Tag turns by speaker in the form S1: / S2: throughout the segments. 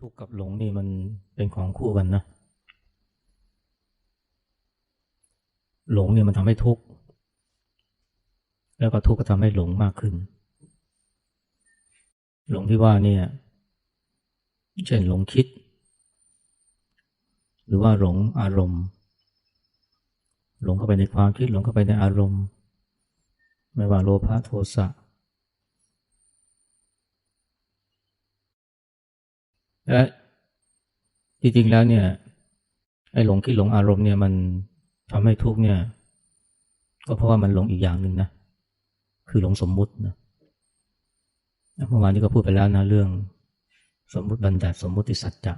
S1: ทุกข์กับหลงนี่มันเป็นของคู่กันนะหลงเนี่ยมันทำให้ทุกข์แล้วก็ทุกข์ก็ทำให้หลงมากขึ้น หลงที่ว่าเนี่ยเช่นหลงคิด หรือว่าหลงอารมณ์ หลงเข้าไปในความคิดหลงเข้าไปในอารมณ์ ไม่ว่าโลภะโทสะ และจริงๆแล้วเนี่ย ไอ้หลงคิดหลงอารมณ์เนี่ยมันทำให้ทุกข์เนี่ย ก็เพราะว่ามันหลงอีกอย่างหนึ่งนะ คือหลงสมมุตินะเมื่อวานนี้ก็พูดไปแล้วนะเรื่อง สมมุติบัญญัติสมมุติสัจจะ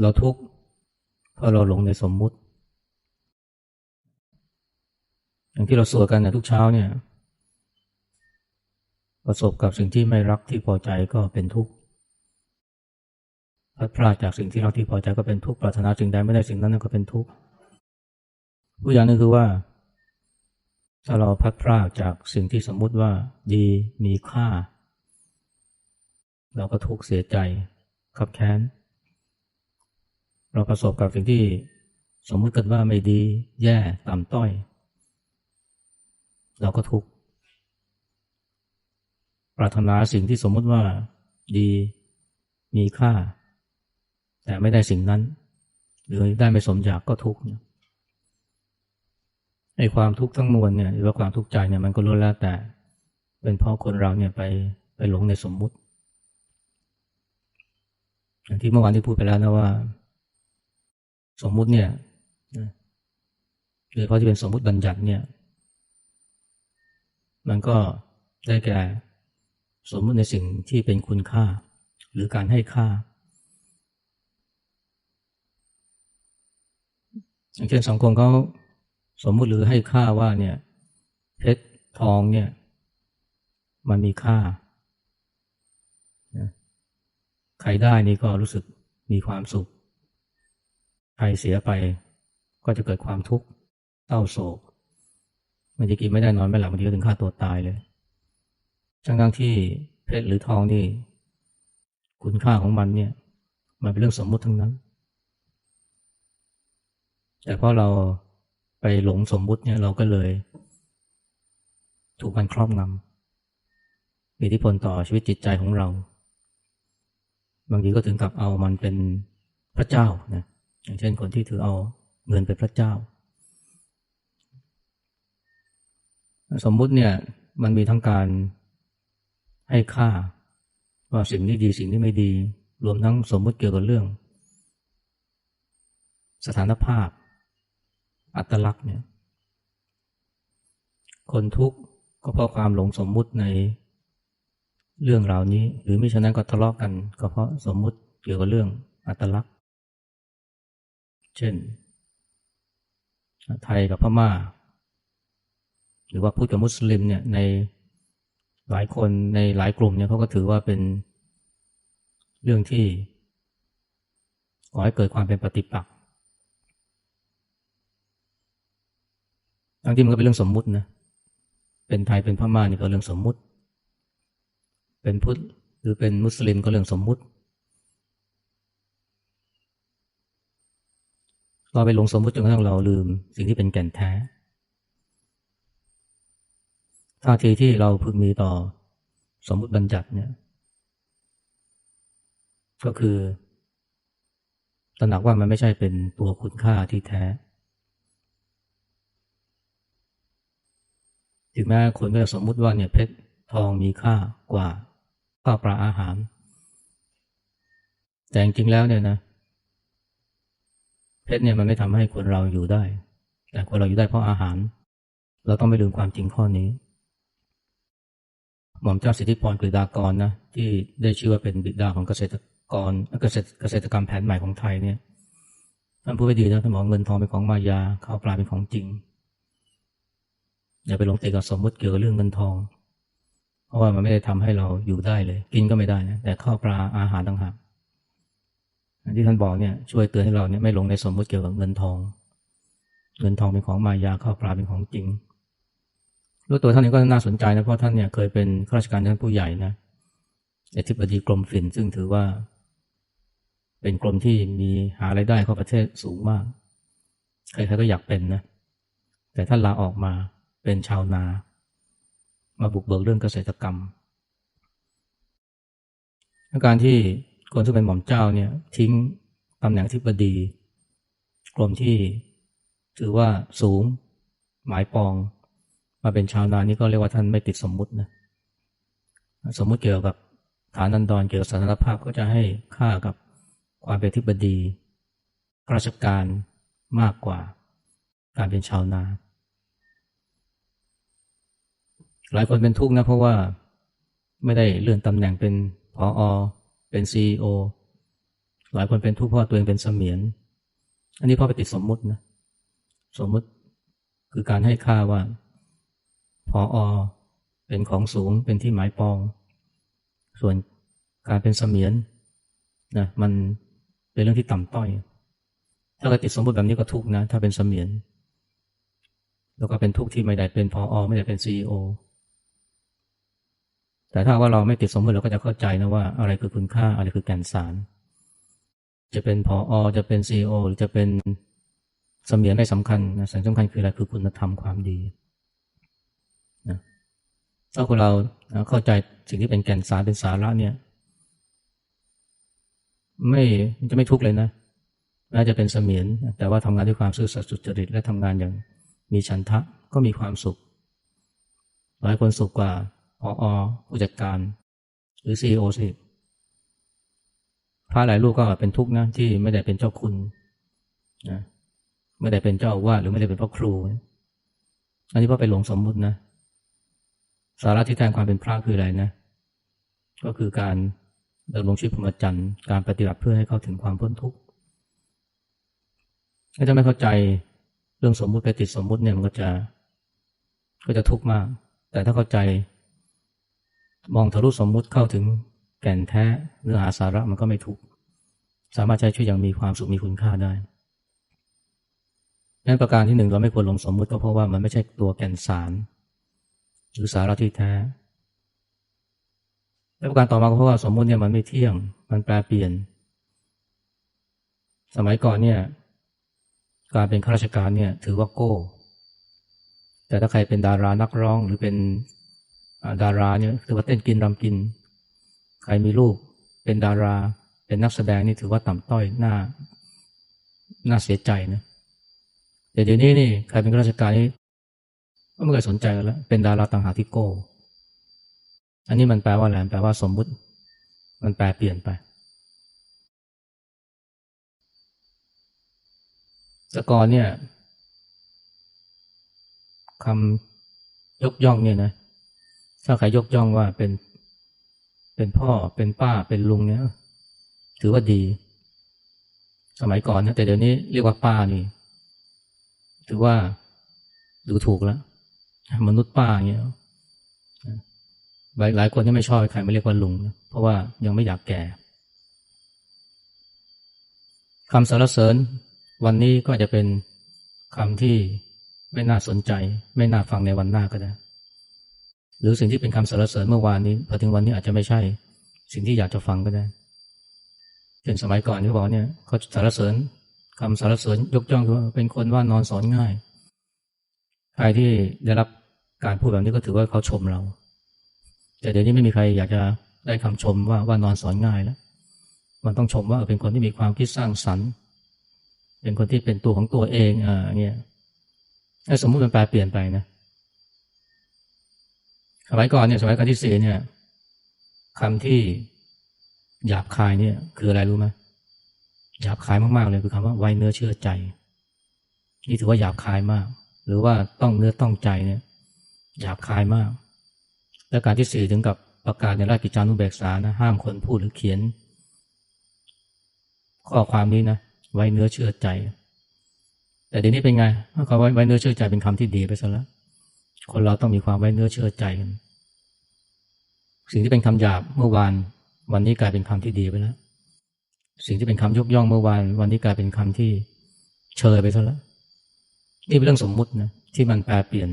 S1: เราทุกข์เพราะเราหลงในสมมุติ อย่างที่เราสวดกันนะทุกเช้าเนี่ย ประสบกับสิ่งที่ไม่รักที่พอใจก็เป็นทุกข์พัดพลาดจากสิ่งที่รักที่พอใจก็เป็นทุกข์ปรารถนาสิ่งใดไม่ได้สิ่งนั้นก็เป็นทุกข์ผู้อย่างนึงคือว่า ถ้าเราพัดพลาดจากสิ่งที่สมมุติว่าดีมีค่า เราก็ทุกข์เสียใจขับแค้น เราประสบกับสิ่งที่สมมุติกันว่าไม่ดีแย่ต่ำต้อย เราก็ทุกข์ ปรารถนาสิ่งที่สมมติว่าดีมีค่า แต่ไม่ได้สิ่งนั้น หรือได้ไม่สมอยากก็ทุกข์ไอ้ความทุกข์ทั้งมวลเนี่ยหรือว่าความทุกข์ใจเนี่ยมันก็ล้วนแล้วแต่ เป็นเพราะคนเราเนี่ยไปไปหลงในสมมุติอย่างที่เมื่อวานที่พูดไปแล้วนะว่า สมมุติเนี่ยโดยเฉพาะที่เป็นสมมุติบัญญัติเนี่ย มันก็ได้แก่ สมมติในสิ่งที่เป็นคุณค่า หรือการให้ค่า อย่างเช่นสังคมเขาสมมุติหรือให้ค่าว่าเนี่ยเพชรทองเนี่ยมันมีค่า ใครได้นี่ก็รู้สึกมีความสุข ใครเสียไปก็จะเกิดความทุกข์เศร้าโศกมันจะกินไม่ได้นอนไม่หลับบางทีก็ถึงฆ่าตัวตายเลย ทั้งทั้งที่เพชรหรือทองนี่ คุณค่าของมันเนี่ย มันเป็นเรื่องสมมุติทั้งนั้น แต่เพราะเราไปหลงสมมุติเนี่ยเราก็เลย ถูกมันครอบงำมีอิทธิพลต่อชีวิตจิตใจของเรา บางทีก็ถึงกับเอามันเป็นพระเจ้านะอย่างเช่นคนที่ถือเอาเงินเป็นพระเจ้า สมมุติเนี่ยมันมีทั้งการ ให้ค่า ว่าสิ่งที่ดีสิ่งที่ไม่ดี รวมทั้งสมมติเกี่ยวกับเรื่อง สถานภาพ อัตลักษณ์เนี่ยคนทุกข์ก็เพราะความหลงสมมุติในเรื่องราวนี้ หรือไม่ฉะนั้นก็ทะเลาะกกัน ก็เพราะสมมุติเกี่ยวกับเรื่องอัตลักษณ์ เช่น ไทยกับพม่า หรือว่าพุทธกับมุสลิมเนี่ยใน หลายคนในหลายกลุ่มเนี่ยเขาก็ถือว่าเป็นเรื่องที่ก่อให้เกิดความเป็นปฏิปักษ์ทั้งที่มันก็เป็นเรื่องสมมุตินะ เป็นไทยเป็นพม่านี่ก็เรื่องสมมุติ เป็นพุทธหรือเป็นมุสลิมก็เรื่องสมมุติ เราไปลงสมมุติจนกระทั่งเราลืมสิ่งที่เป็นแก่นแท้ ท่าทีที่เราพึงมีต่อสมมติบัญญัติเนี่ย ก็คือตระหนักว่ามันไม่ใช่เป็นตัวคุณค่าที่แท้ ถึงแม้คนก็จะสมมุติว่าเนี่ยเพชรทองมีค่ากว่าข้าวปลาอาหาร แต่จริงๆแล้วเนี่ยนะ เพชรเนี่ยมันไม่ทำให้คนเราอยู่ได้ แต่คนเราอยู่ได้เพราะอาหาร เราต้องไม่ลืมความจริงข้อนี้ หม่อมเจ้าสิทธิพรกฤษดากรนะที่ได้ชื่อว่าเป็นบิดาของเกษตรกรเกษตรเกษตรกรรมแผนใหม่ของไทยเนี่ยท่านพูดไปดีนะท่านบอกเงินทองเป็นของมายาข้าวปลาเป็นของจริงอย่าไปหลงติดกับสมมติเกี่ยวกับเรื่องเงินทอง เพราะว่ามันไม่ได้ทำให้เราอยู่ได้เลย กินก็ไม่ได้นะแต่ข้าวปลาอาหารต่างหากที่ท่านบอกเนี่ยช่วยเตือนให้เราเนี่ยไม่หลงในสมมติเกี่ยวกับเงินทอง เงินทองเป็นของมายาข้าวปลาเป็นของจริง แล้วตัวท่านนี้ก็น่าสนใจนะเพราะท่านเนี่ยเคยเป็นข้าราชการชั้นผู้ใหญ่นะอธิบดีกรมฝิ่นซึ่งถือว่า เป็นกรมที่มีหาไรายได้เข้าประเทศสูงมากใครๆก็อยากเป็นนะแต่ท่านลาออกมาเป็นชาวนา มาบุกเบิกเรื่องเกษตรกรรมการที่คนที่เป็นหม่อมเจ้าเนี่ยทิ้งตำแหน่งที่บดี กรมที่ถือว่าสูง หมายปอง มาเป็นชาวนานี่ก็เรียกว่าท่านไม่ติดสมมุตินะสมมุติเกี่ยวกับฐานันดรเกี่ยวกับสารภาพก็จะให้ค่ากับความเป็นทิบดีราชการมากกว่าการเป็นชาวนา หลายคนเป็นทุกข์นะเพราะว่าไม่ได้เลื่อนตำแหน่งเป็นพออเป็นซีอหลายคนเป็นทุกข์เพราะตัวเองเป็นเสมียน อันนี้เพราะไปติดสมมุตินะสมมุติคือการให้ค่าว่า พออเป็นของสูงเป็นที่หมายปอง ส่วนการเป็นเสมียนนะมันเป็นเรื่องที่ต่ำต้อย ถ้าเราติดสมมติแบบนี้ก็ทุกนะ ถ้าเป็นเสมียน แล้วก็เป็นทุกที่ไม่ได้เป็นพออไม่ได้เป็นซีอแต่ถ้าว่าเราไม่ติดสมมติเราก็จะเข้าใจนะว่า อะไรคือคุณค่าอะไรคือแก่นสาร จะเป็นพออจะเป็นซีอหรือจะเป็นเสมียนไม่สำคัญนะสิ่งสำคัญคืออะไรคือคุณธรรมความดี ถ้าคนเราเข้าใจสิ่งที่เป็นแก่นสารเป็นสาระเนี่ย ไม่จะไม่ทุกข์เลยนะแม้จะเป็นเสมียน แต่ว่าทำงานด้วยความซื่อสัตย์สุจริตและทำงานอย่างมีฉันทะก็มีความสุข หลายคนสุขกว่าพออผู้จัดการ หรือซีอสิพระหลายลูกก็เป็นทุกข์นะที่ไม่ได้เป็นเจ้าคุณนะไม่ได้เป็นเจ้าว่าหรือไม่ได้เป็นพ่อครู อันนี้เพราะไปหลงสมมุตินะ สาระที่แทนความเป็นพระคืออะไรนะ ก็คือการดำรงชีวิตพรหมจรรย์การปฏิบัติเพื่อให้เข้าถึงความพ้นทุกข์ถ้าจะไม่เข้าใจเรื่องสมมุติไปติดสมมุติเนี่ยมันก็จะ ก็จะทุกข์มาก แต่ถ้าเข้าใจ มองทะลุสมมุติเข้าถึงแก่นแท้เนื้อหาสาระมันก็ไม่ทุกข์สามารถใช้ชีวิตอย่างมีความสุขมีคุณค่าได้นั้นประการที่หนึ่งเราไม่ควรลงสมมุติก็เพราะว่ามันไม่ใช่ตัวแก่นสาร หรือสาระที่แท้และประการต่อมาก็เพราะว่าสมมุติเนี่ยมันไม่เที่ยง มันแปรเปลี่ยน สมัยก่อนเนี่ย การเป็นข้าราชการเนี่ยถือว่าโก้ แต่ถ้าใครเป็นดารานักร้องหรือเป็นดาราเนี่ยถือว่าเต้นกินรำกิน ใครมีลูกเป็นดารา เป็นนักแสดงนี่ถือว่าต่ำต้อยหน้า น่าเสียใจนะแต่เดี๋ยวนี้นี่ใครเป็นข้าราชการนี่ ไม่เคยสนใจกันแล้ว เป็นดาราต่างหากที่โก้ อันนี้มันแปลว่าอะไรแปลว่าสมมุติ มันแปลเปลี่ยนไป สกอร์เนี่ยคำยกย่องเนี่ยนะถ้าใครยกย่องว่าเป็น เป็นพ่อเป็นป้าเป็นลุงเนี่ยถือว่าดี สมัยก่อนนะแต่เดี๋ยวนี้เรียกว่าป้านี่ ถือว่าดูถูกแล้ว มนุษย์ป้าอย่างเงี้ยหลายหลายคนที่ไม่ชอบใครไม่เรียกว่าลุงนะเพราะว่ายังไม่อยากแก่คำสรรเสริญ วันนี้ก็จะเป็นคำที่ไม่น่าสนใจ ไม่น่าฟังในวันหน้าก็ได้ หรือสิ่งที่เป็นคำสรรเสริญเมื่อวานนี้พอถึงวันนี้อาจจะไม่ใช่ สิ่งที่อยากจะฟังก็ได้เช่นสมัยก่อนที่บอกเนี่ยเขาสรรเสริญคำสรรเสริญยกย่องคือว่าเป็นคนว่านอนสอนง่าย ใครที่ได้รับ การพูดแบบนี้ก็ถือว่าเขาชมเรา แต่เดี๋ยวนี้ไม่มีใครอยากจะได้คำชมว่าว่านอนสอนง่ายแล้ว มันต้องชมว่าเป็นคนที่มีความคิดสร้างสรรค์ เป็นคนที่เป็นตัวของตัวเองอ่าเนี่ยถ้าสมมุติมันแปลเปลี่ยนไปนะสมัยก่อนเนี่ยสมัยก่อนที่สี่เนี่ยคำที่หยาบคายเนี่ย คืออะไรรู้ไหมหยาบคายมากๆเลยคือคำว่าไว้เนื้อเชื่อใจ นี่ถือว่าหยาบคายมาก หรือว่าต้องเนื้อต้องใจเนี่ย หยาบคายมาก และการที่สี่ถึงกับประกาศในราชกิจจานุเบกษานะห้ามคนพูดหรือเขียน ข้อความนี้นะไว้เนื้อเชื่อใจ แต่เดี๋ยวนี้เป็นไงเขาไว้ไว้เนื้อเชื่อใจเป็นคำที่ดีไปซะแล้วคนเราต้องมีความไว้เนื้อเชื่อใจกันสิ่งที่เป็นคำหยาบเมื่อวาน วันนี้กลายเป็นคำที่ดีไปแล้ว สิ่งที่เป็นคำยกย่องเมื่อวาน วันนี้กลายเป็นคำที่เชยไปซะแล้วนี่เป็นเรื่องสมมุตินะที่มันแปลเปลี่ยน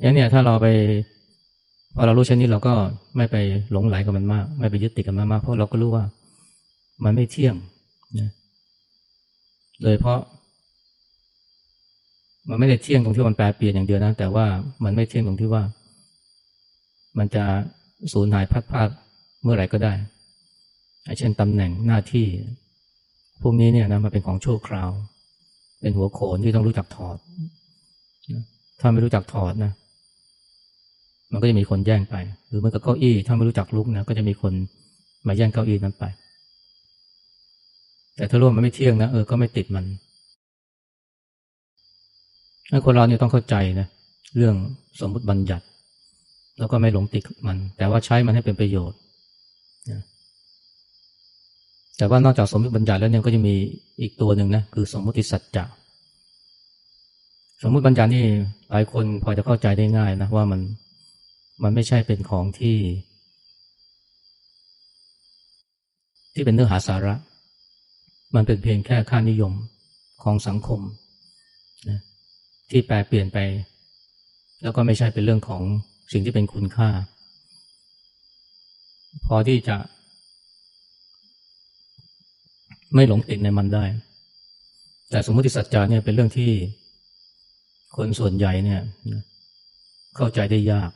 S1: อย่างนี้ถ้าเราไปพอเรารู้เช่นนี้เราก็ไม่ไปหลงไหลกับมันมาก ไม่ไปยึดติดกับมันมากเพราะเราก็รู้ว่า มันไม่เที่ยงนะโดยเพราะ มันไม่ได้เที่ยงตรงที่มันแปรเปลี่ยนอย่างเดียวนะแต่ว่ามันไม่เที่ยงตรงที่ว่า มันจะสูญหายพัดพาเมื่อไหร่ก็ได้เช่นตำแหน่งหน้าที่ พวกนี้เนี่ยนะมันเป็นของชั่วคราว เป็นหัวโขนที่ต้องรู้จักถอดถ้าไม่รู้จักถอดนะ มันก็จะมีคนแย่งไป หรือมันก็เก้าอี้ถ้าไม่รู้จักลุกนะก็จะมีคนมาแย่งเก้าอี้นั้นไป แต่ถ้ารู้ว่ามันไม่เที่ยงนะเออก็ไม่ติดมันคนเราเนี่ยต้องเข้าใจนะเรื่องสมมติบัญญัติ แล้วก็ไม่หลงติดมัน แต่ว่าใช้มันให้เป็นประโยชน์นะแต่ว่านอกจากสมมติบัญญัติแล้วเนี่ยก็จะมีอีกตัวหนึ่งนะคือสมมติสัจจะสมมติบัญญัตินี่หลายคนพอจะเข้าใจได้ง่ายนะว่ามัน มันไม่ใช่เป็นของที่ ที่เป็นเนื้อหาสาระ มันเป็นเพียงแค่ค่านิยมของสังคมนะที่แปลเปลี่ยนไป แล้วก็ไม่ใช่เป็นเรื่องของสิ่งที่เป็นคุณค่า พอที่จะ ไม่หลงติดในมันได้ แต่สมมติสัจจาเนี่ยเป็นเรื่องที่คนส่วนใหญ่เนี่ย เข้าใจได้ยาก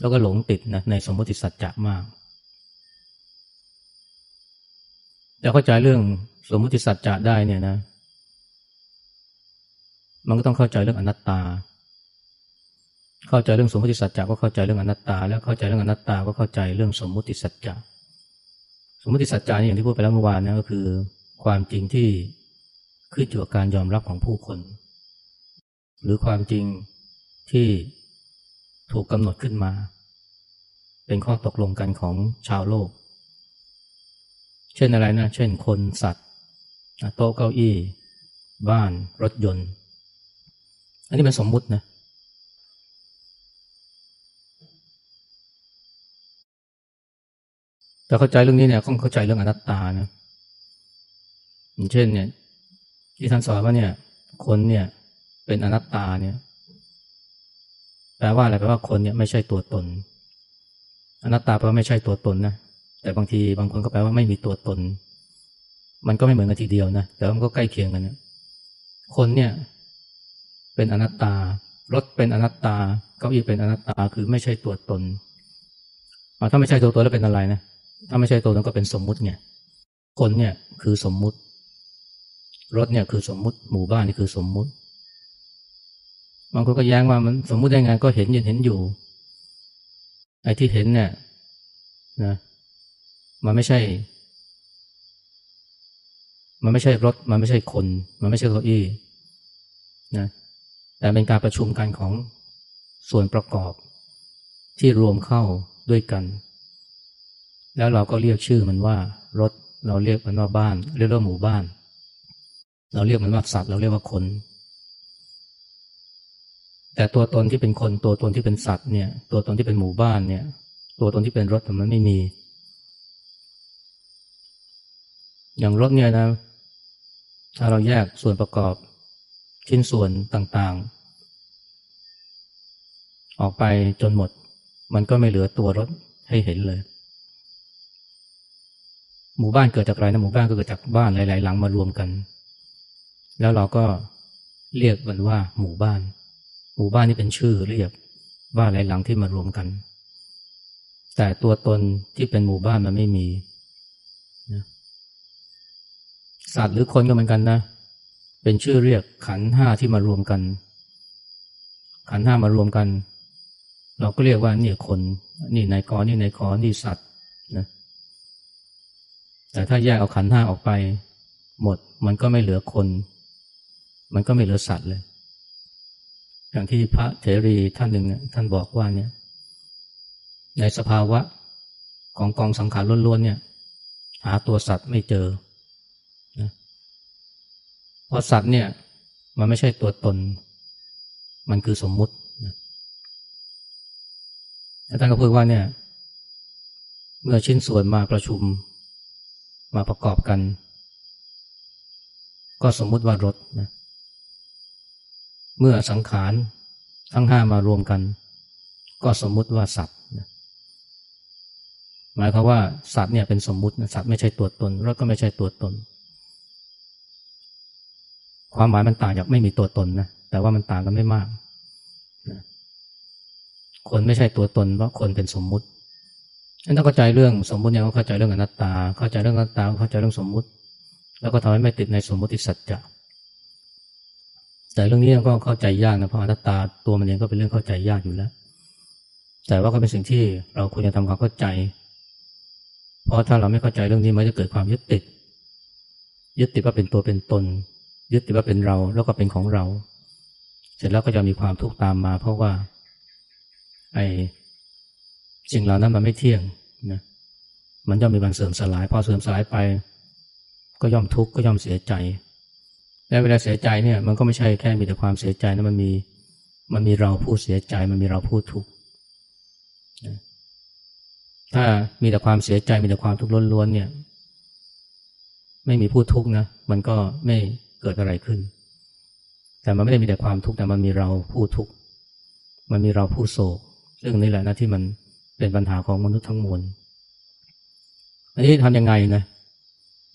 S1: แล้วก็หลงติดนะในสมมติสัจจะมากแต่เข้าใจเรื่องสมมติสัจจะได้เนี่ยนะ มันก็ต้องเข้าใจเรื่องอนัตตา เข้าใจเรื่องสมมติสัจจะก็เข้าใจเรื่องอนัตตา แล้วเข้าใจเรื่องอนัตตาก็เข้าใจเรื่องสมมติสัจจะสมมติสัจจานี่อย่างที่พูดไปแล้วเมื่อวานนะก็คือ ความจริงที่ขึ้นอยู่กับการยอมรับของผู้คน หรือความจริงที่ ถูกกำหนดขึ้นมา เป็นข้อตกลงกันของชาวโลก เช่นอะไรนะ เช่นคนสัตว์โต๊ะเก้าอี้ บ้านรถยนต์ อันนี้เป็นสมมุตินะแต่เข้าใจเรื่องนี้เนี่ยต้องเข้าใจเรื่องอนัตตานะเช่นเนี่ยที่ท่านสอนว่าเนี่ยคนเนี่ยเป็นอนัตตาเนี่ย แปลว่าอะไรแปลว่าคนเนี่ยไม่ใช่ตัวตน อนัตตาแปลว่าไม่ใช่ตัวตนนะแต่บางทีบางคนก็แปลว่าไม่มีตัวตน มันก็ไม่เหมือนกันทีเดียวนะแต่มันก็ใกล้เคียงกันนะคนเนี่ยเป็นอนัตตารถเป็นอนัตตาเก้าอี้เป็นอนัตตาคือไม่ใช่ตัวตนถ้าไม่ใช่ตัวตนแล้วเป็นอะไรนะถ้าไม่ใช่ตัวนั้นก็เป็นสมมุติไงคนเนี่ยคือสมมุติรถเนี่ยคือสมมุติหมู่บ้านนี่คือสมมุติ บางคนก็แย้งว่ามันสมมุติได้ไงก็เห็นยังเห็นอยู่ ไอ้ที่เห็นเนี่ยนะมันไม่ใช่ มันไม่ใช่รถ มันไม่ใช่คน มันไม่ใช่เก้าอี้นะแต่เป็นการประชุมกันของส่วนประกอบที่รวมเข้าด้วยกัน แล้วเราก็เรียกชื่อมันว่ารถ เราเรียกมันว่าบ้าน เรียกว่าหมู่บ้าน เราเรียกมันว่าสัตว์ เราเรียกว่าคน แต่ตัวตนที่เป็นคนตัวตนที่เป็นสัตว์เนี่ย ตัวตนที่เป็นหมู่บ้านเนี่ย ตัวตนที่เป็นรถมันไม่มี อย่างรถเนี่ยนะ ถ้าเราแยกส่วนประกอบชิ้นส่วนต่างๆ ออกไปจนหมด มันก็ไม่เหลือตัวรถให้เห็นเลย หมู่บ้านเกิดจากอะไรนะหมู่บ้านก็เกิดจากบ้านหลาย ๆ หลังมารวมกัน แล้วเราก็เรียกมันว่าหมู่บ้าน หมู่บ้านนี่เป็นชื่อเรียกบ้านหลายหลังที่มารวมกัน แต่ตัวตนที่เป็นหมู่บ้านมันไม่มีสัตว์หรือคนก็เหมือนกันนะ เป็นชื่อเรียกขันห้าที่มารวมกัน ขันห้ามารวมกัน เราก็เรียกว่านี่คนนี่นายกนี่นายกนี่สัตว์นะแต่ถ้าแยกเอาขันห้าออกไป หมดมันก็ไม่เหลือคน มันก็ไม่เหลือสัตว์เลย อย่างที่พระเถรีท่านหนึ่งท่านบอกว่าเนี่ย ในสภาวะของกองสังขารล้วนๆเนี่ย หาตัวสัตว์ไม่เจอนะเพราะสัตว์เนี่ย มันไม่ใช่ตัวตน มันคือสมมุตินะแล้วท่านก็พูดว่าเนี่ย เมื่อชิ้นส่วนมาประชุมมาประกอบกัน ก็สมมุติว่ารถนะ เมื่อสังขารทั้งห้ามารวมกัน ก็สมมุติว่าสัตว์หมายความว่าสัตว์เนี่ยเป็นสมมุติสัตว์ไม่ใช่ตัวตนแล้วก็ไม่ใช่ตัวตน ความหมายมันต่างจากไม่มีตัวตนนะแต่ว่ามันต่างกันไม่มากคนไม่ใช่ตัวตนเพราะคนเป็นสมมุติถ้าเข้าใจเรื่องสมมุติเนี่ยเข้าใจเรื่องอนัตตา เข้าใจเรื่องอนัตตาเข้าใจเรื่องสมมุติ แล้วก็ทำให้ไม่ติดในสมมุติสัจจะ แต่เรื่องนี้ก็เข้าใจยากนะเพราะอนัตตาตัวมันเองก็เป็นเรื่องเข้าใจยากอยู่แล้ว แต่ว่าก็เป็นสิ่งที่เราควรจะทำความเข้าใจ เพราะถ้าเราไม่เข้าใจเรื่องนี้มันจะเกิดความยึดติด ยึดติดว่าเป็นตัวเป็นตน ยึดติดว่าเป็นเราแล้วก็เป็นของเรา เสร็จแล้วก็จะมีความทุกข์ตามมา เพราะว่าไอ้สิ่งเหล่านั้นมันไม่เที่ยงนะมันย่อมมีวันเสื่อมสลายพอเสื่อมสลายไป ก็ย่อมทุกข์ก็ย่อมเสียใจ และเวลาเสียใจเนี่ย มันก็ไม่ใช่แค่มีแต่ความเสียใจนะมันมี มันมีเราผู้เสียใจ มันมีเราผู้ทุกข์ถ้ามีแต่ความเสียใจมีแต่ความทุกข์ล้วนๆเนี่ย ไม่มีผู้ทุกข์นะมันก็ไม่เกิดอะไรขึ้น แต่มันไม่ได้มีแต่ความทุกข์แต่มันมีเราผู้ทุกข์มันมีเราผู้โศก ซึ่งนี่แหละนะที่มันเป็นปัญหาของมนุษย์ทั้งมวลอันนี้ทำยังไงนะ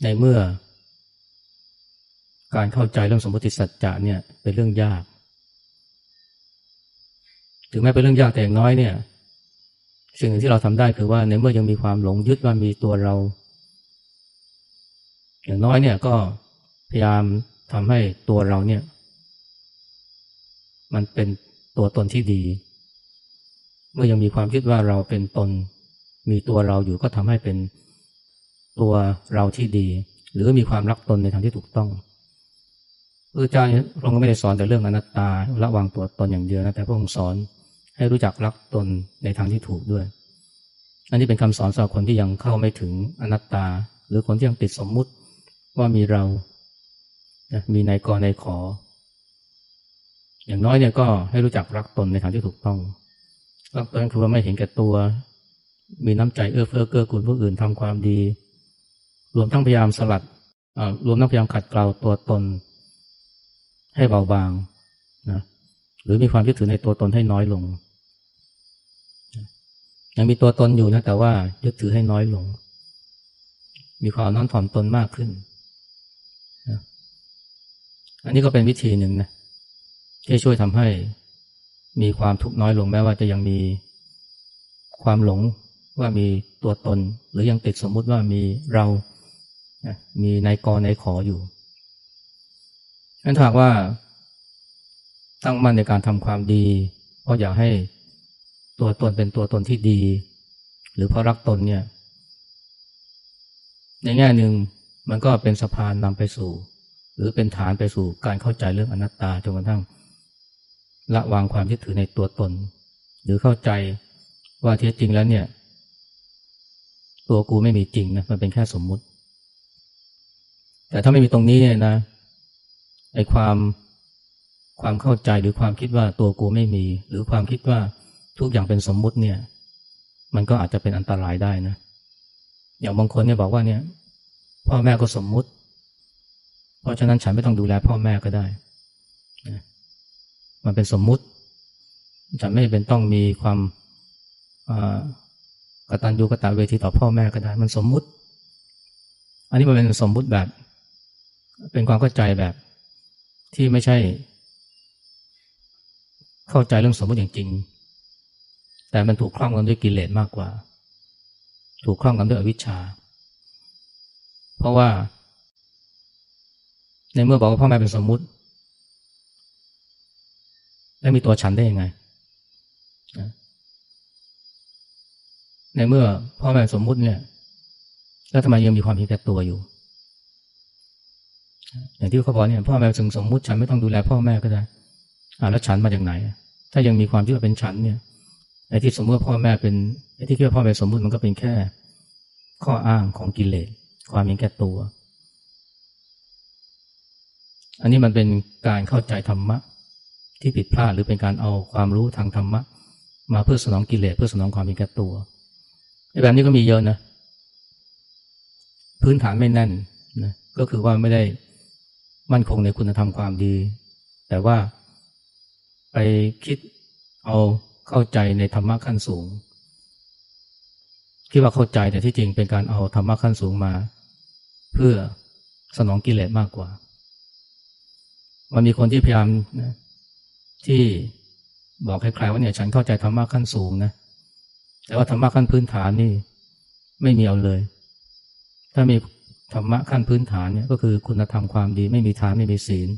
S1: ในเมื่อ การเข้าใจเรื่องสมมติสัจจะเนี่ยเป็นเรื่องยาก ถึงแม้เป็นเรื่องยากแต่อย่างน้อยเนี่ย สิ่งที่เราทำได้คือว่าในเมื่อยังมีความหลงยึดว่ามีตัวเรา อย่างน้อยเนี่ยก็พยายามทำให้ตัวเราเนี่ย มันเป็นตัวตนที่ดี เมื่อยังมีความคิดว่าเราเป็นตน มีตัวเราอยู่ก็ทำให้เป็นตัวเราที่ดี หรือมีความรักตนในทางที่ถูกต้อง พระเจ้าพระองค์ก็ไม่ได้สอนแต่เรื่องอนัตตาระวางตัวตนอย่างเดียวนะแต่พระองค์สอนให้รู้จักรักตนในทางที่ถูกด้วย อันนี้เป็นคำสอนสำหรับคนที่ยังเข้าไม่ถึงอนัตตา หรือคนที่ยังติดสมมุติว่ามีเรามีนายกนายขอ อย่างน้อยเนี่ยก็ให้รู้จักรักตนในทางที่ถูกต้องรักตนคือว่าไม่เห็นแก่ตัว มีน้ำใจเอื้อเฟื้อเกื้อกูลผู้อื่นทำความดี รวมทั้งพยายามสลัดรวมทั้งพยายามขัดเกลาตัวตน ให้เบาบางนะหรือมีความยึดถือในตัวตนให้น้อยลง ยังมีตัวตนอยู่นะแต่ว่ายึดถือให้น้อยลง มีความน้อมถ่อมตนมากขึ้นนะอันนี้ก็เป็นวิธีหนึ่งนะที่ช่วยทำให้มีความทุกข์น้อยลงแม้ว่าจะยังมีความหลงว่ามีตัวตน หรือยังติดสมมุติว่ามีเรา มีนายกนายขออยู่ นั้นถาว่า ตั้งมั่นในการทำความดี เพราะอยากให้ตัวตนเป็นตัวตนที่ดี หรือเพราะรักตนเนี่ย ในแง่หนึ่งมันก็เป็นสะพานนำไปสู่ หรือเป็นฐานไปสู่การเข้าใจเรื่องอนัตตาจนกระทั่งละวางความยึดถือในตัวตน หรือเข้าใจว่าที่จริงแล้วเนี่ย ตัวกูไม่มีจริงนะมันเป็นแค่สมมุติ แต่ถ้าไม่มีตรงนี้เนี่ยนะ ไอ้ความความเข้าใจหรือความคิดว่าตัวกูไม่มี หรือความคิดว่าทุกอย่างเป็นสมมุติเนี่ย มันก็อาจจะเป็นอันตรายได้นะ อย่างบางคนเนี่ยบอกว่าเนี่ย พ่อแม่ก็สมมุติ เพราะฉะนั้นฉันไม่ต้องดูแลพ่อแม่ก็ได้มันเป็นสมมุติจะไม่เป็นต้องมีความกตัญญูกตเวทีต่อพ่อแม่ก็ได้ มันสมมุติ อันนี้มันเป็นสมมุติแบบ เป็นความเข้าใจแบบ ที่ไม่ใช่ เข้าใจเรื่องสมมติอย่างจริง แต่มันถูกครอบงำด้วยกิเลสมากกว่า ถูกครอบงำด้วยอวิชชา เพราะว่า ในเมื่อบอกว่าพ่อแม่เป็นสมมุติ แล้วมีตัวฉันได้ยังไง ในเมื่อพ่อแม่สมมุติเนี่ย แล้วทำไมยังมีความเห็นแก่ตัวอยู่ อย่างที่เขาบอกเนี่ยพ่อแม่ถึงสมมุติฉันไม่ต้องดูแลพ่อแม่ก็ได้อ่าแล้วฉันมาจากไหน ถ้ายังมีความที่ว่าเป็นฉันเนี่ยไอ้ที่สมมติพ่อแม่เป็นไอ้ที่คิดว่าพ่อแม่สมมุติมันก็เป็นแค่ ข้ออ้างของกิเลสความเห็นแก่ตัว อันนี้มันเป็นการเข้าใจธรรมะ ที่ผิดพลาดหรือเป็นการเอาความรู้ทางธรรมะ มาเพื่อสนองกิเลสเพื่อสนองความมีแก่ตัวแบบนี้ก็มีเยอะนะพื้นฐานไม่แน่นนะก็คือว่าไม่ได้ มั่นคงในคุณธรรมความดี แต่ว่าไปคิดเอาเข้าใจในธรรมะขั้นสูง คิดว่าเข้าใจแต่ที่จริงเป็นการเอาธรรมะขั้นสูงมา เพื่อสนองกิเลสมากกว่า มันมีคนที่พยายามนะที่บอกใครๆว่าเนี่ย ฉันเข้าใจธรรมะขั้นสูงนะ แต่ว่าธรรมะขั้นพื้นฐานนี่ ไม่มีเอาเลย ถ้ามี ธรรมะขั้นพื้นฐานเนี่ยก็คือคุณธรรมความดีไม่มีทานไม่มีศีล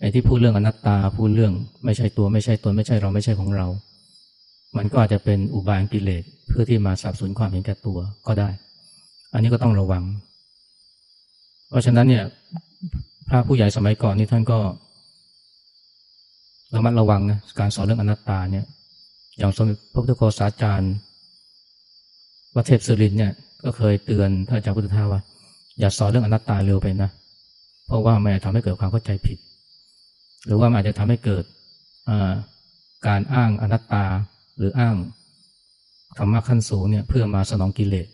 S1: ไอ้ที่พูดเรื่องอนัตตาพูดเรื่องไม่ใช่ตัวไม่ใช่ตนไม่ใช่เราไม่ใช่ของเรา มันก็อาจจะเป็นอุบายกิเลสเพื่อที่มาสับสนความเห็นแก่ตัวก็ได้ อันนี้ก็ต้องระวัง เพราะฉะนั้นเนี่ยพระผู้ใหญ่สมัยก่อนนี่ท่านก็ระมัดระวังนะการสอนเรื่องอนัตตาเนี่ยอย่างสมเด็จพระพุทธโฆษาจารย์วัดเทพสุรินเนี่ย ก็เคยเตือนท่านอาจารย์พุทธทาว่า อย่าสอนเรื่องอนัตตาเร็วไปนะ เพราะว่ามันจะทำให้เกิดความเข้าใจผิด หรือว่ามันอาจจะทำให้เกิดการอ้างอนัตตาหรืออ้างธรรมะขั้นสูงเนี่ยเพื่อมาสนองกิเลส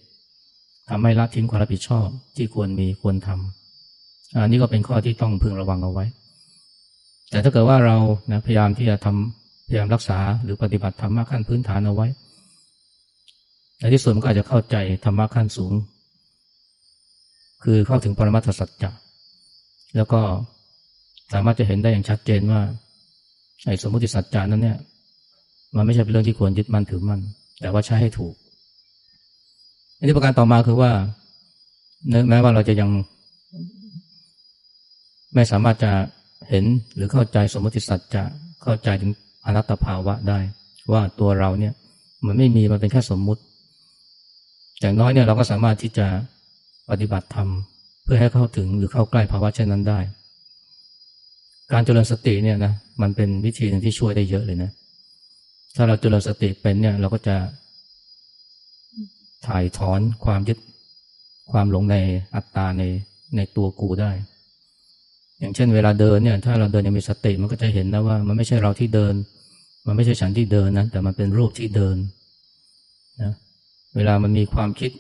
S1: ทำให้ละทิ้งความรับผิดชอบที่ควรมีควรทำอันนี้ก็เป็นข้อที่ต้องพึงระวังเอาไว้ แต่ถ้าเกิดว่าเรานะพยายามที่จะทำพยายามรักษาหรือปฏิบัติธรรมะขั้นพื้นฐานเอาไว้ ในที่สุดมันก็อาจจะเข้าใจธรรมะขั้นสูง คือเข้าถึงปรมัตถสัจจะแล้วก็สามารถจะเห็นได้อย่างชัดเจนว่าไอ้สมมติสัจจานั้นเนี่ยมันไม่ใช่เป็นเรื่องที่ควรยึดมั่นถือมั่นแต่ว่าใช้ให้ถูกอันนี้ประการต่อมาคือว่าแม้ว่าเราจะยัง ไม่สามารถจะเห็นหรือเข้าใจสมมติสัจจะเข้าใจถึงอนัตตภาวะได้ ว่าตัวเราเนี่ยมันไม่มีมันเป็นแค่สมมุติ อย่างน้อยเนี่ยเราก็สามารถที่จะปฏิบัติธรรมเพื่อให้เข้าถึงหรือเข้าใกล้ภาวะเช่นนั้นได้ การเจริญสติเนี่ยนะมันเป็นวิธีหนึ่งที่ช่วยได้เยอะเลยนะ ถ้าเราเจริญสติเป็นเนี่ยเราก็จะถ่ายถอนความยึดความหลงในอัตตาในในตัวกูได้ อย่างเช่นเวลาเดินเนี่ยถ้าเราเดินยังมีสติมันก็จะเห็นนะว่ามันไม่ใช่เราที่เดิน มันไม่ใช่ฉันที่เดินนะแต่มันเป็นรูปที่เดินนะ เวลามันมีความคิด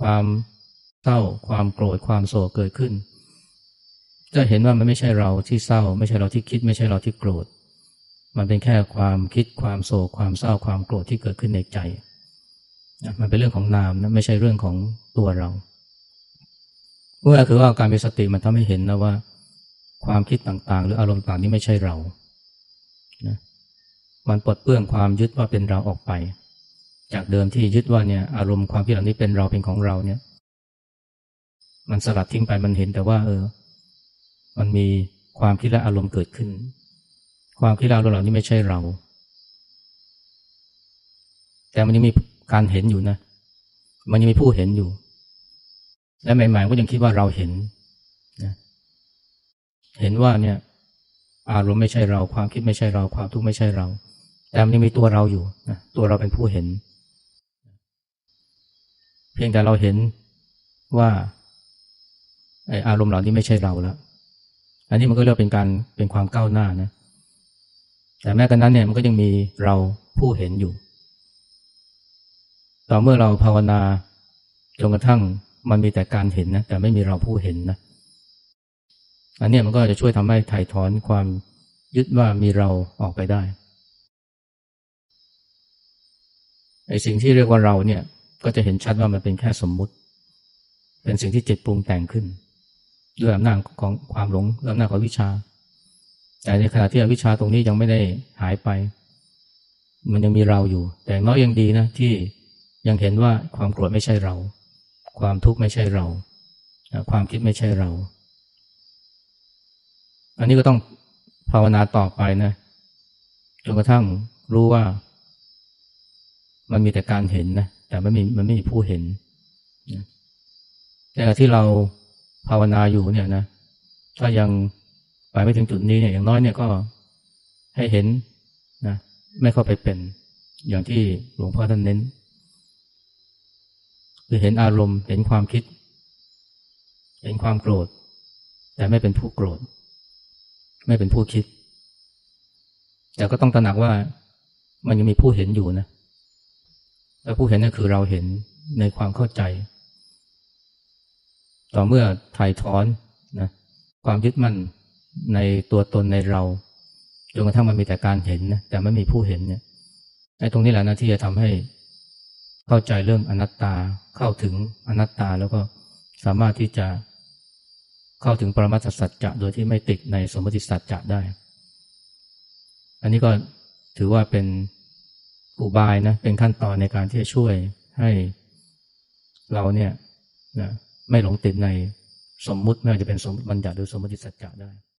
S1: ความเศร้า ความโกรธ ความโศกเกิดขึ้น จะเห็นว่ามันไม่ใช่เราที่เศร้า ไม่ใช่เราที่คิด ไม่ใช่เราที่โกรธ มันเป็นแค่ความคิด ความโศก ความเศร้า ความโกรธที่เกิดขึ้นในใจ มันเป็นเรื่องของนามนะ ไม่ใช่เรื่องของตัวเราเมื่อคือว่าการมีสติมันทำให้เห็นนะว่า ความคิดต่างๆ หรืออารมณ์ต่างนี้ไม่ใช่เรานะมันปลดเปลื้องความยึดว่าเป็นเราออกไป จากเดิมที่ยึดว่าเนี่ยอารมณ์ความคิดเหล่านี้เป็นเราเป็นของเราเนี่ย มันสลัดทิ้งไปมันเห็นแต่ว่า เออ มันมีความคิดและอารมณ์เกิดขึ้น ความคิดและอารมณ์เหล่านี้ไม่ใช่เรา แต่มันยังมีการเห็นอยู่นะ มันยังมีผู้เห็นอยู่ และใหม่ๆก็ยังคิดว่าเราเห็นนะเห็นว่าเนี่ย อารมณ์ไม่ใช่เรา ความคิดไม่ใช่เรา ความทุกข์ไม่ใช่เรา แต่มันยังมีตัวเราอยู่นะตัวเราเป็นผู้เห็น พียงแต่เราเห็นว่าไออารมณ์เหล่านี้ไม่ใช่เราแล้ว อันนี้มันก็เรียกเป็นการเป็นความก้าวหน้านะ แต่แม้กระนั้นเนี่ยมันก็ยังมีเราผู้เห็นอยู่ ต่อเมื่อเราภาวนาจนกระทั่งมันมีแต่การเห็นนะแต่ไม่มีเราผู้เห็นนะ อันนี้มันก็จะช่วยทำให้ถ่ายถอนความยึดว่ามีเราออกไปได้ไอ้สิ่งที่เรียกว่าเราเนี่ย ก็จะเห็นชัดว่ามันเป็นแค่สมมุติ เป็นสิ่งที่จิตปรุงแต่งขึ้น ด้วยอำนาจของความหลงอำนาจของวิชา แต่ในขณะที่อวิชาตรงนี้ยังไม่ได้หายไป มันยังมีเราอยู่ แต่น้อยยังดีนะที่ยังเห็นว่าความโกรธไม่ใช่เรา ความทุกข์ไม่ใช่เรา ความคิดไม่ใช่เรา อันนี้ก็ต้องภาวนาต่อไปนะจนกระทั่งรู้ว่า มันมีแต่การเห็นนะ แต่ไม่มีมันไม่มีผู้เห็นแต่ที่เราภาวนาอยู่เนี่ยนะถ้ายังไปไม่ถึงจุดนี้เนี่ยอย่างน้อยเนี่ยก็ให้เห็นนะไม่เข้าไปเป็นอย่างที่หลวงพ่อท่านเน้น คือเห็นอารมณ์เห็นความคิด เห็นความโกรธ แต่ไม่เป็นผู้โกรธ ไม่เป็นผู้คิด แต่ก็ต้องตระหนักว่ามันยังมีผู้เห็นอยู่นะ และผู้เห็นนั่นคือเราเห็นในความเข้าใจ ต่อเมื่อถ่ายถอนนะความยึดมั่นในตัวตนในเราจนกระทั่งมันมีแต่การเห็นนะแต่ไม่มีผู้เห็นเนี่ยไอ้ตรงนี้แหละนะที่จะทำให้เข้าใจเรื่องอนัตตาเข้าถึงอนัตตาแล้วก็สามารถที่จะเข้าถึงปรมัตถสัจจะโดยที่ไม่ติดในสมมติสัจจะได้ อันนี้ก็ถือว่าเป็น อุบายนะเป็นขั้นตอนในการที่จะช่วยให้เราเนี่ยนะไม่หลงติดในสมมุติไม่ว่าจะเป็นสมมติบัญญัติหรือสมมติสัจจะได้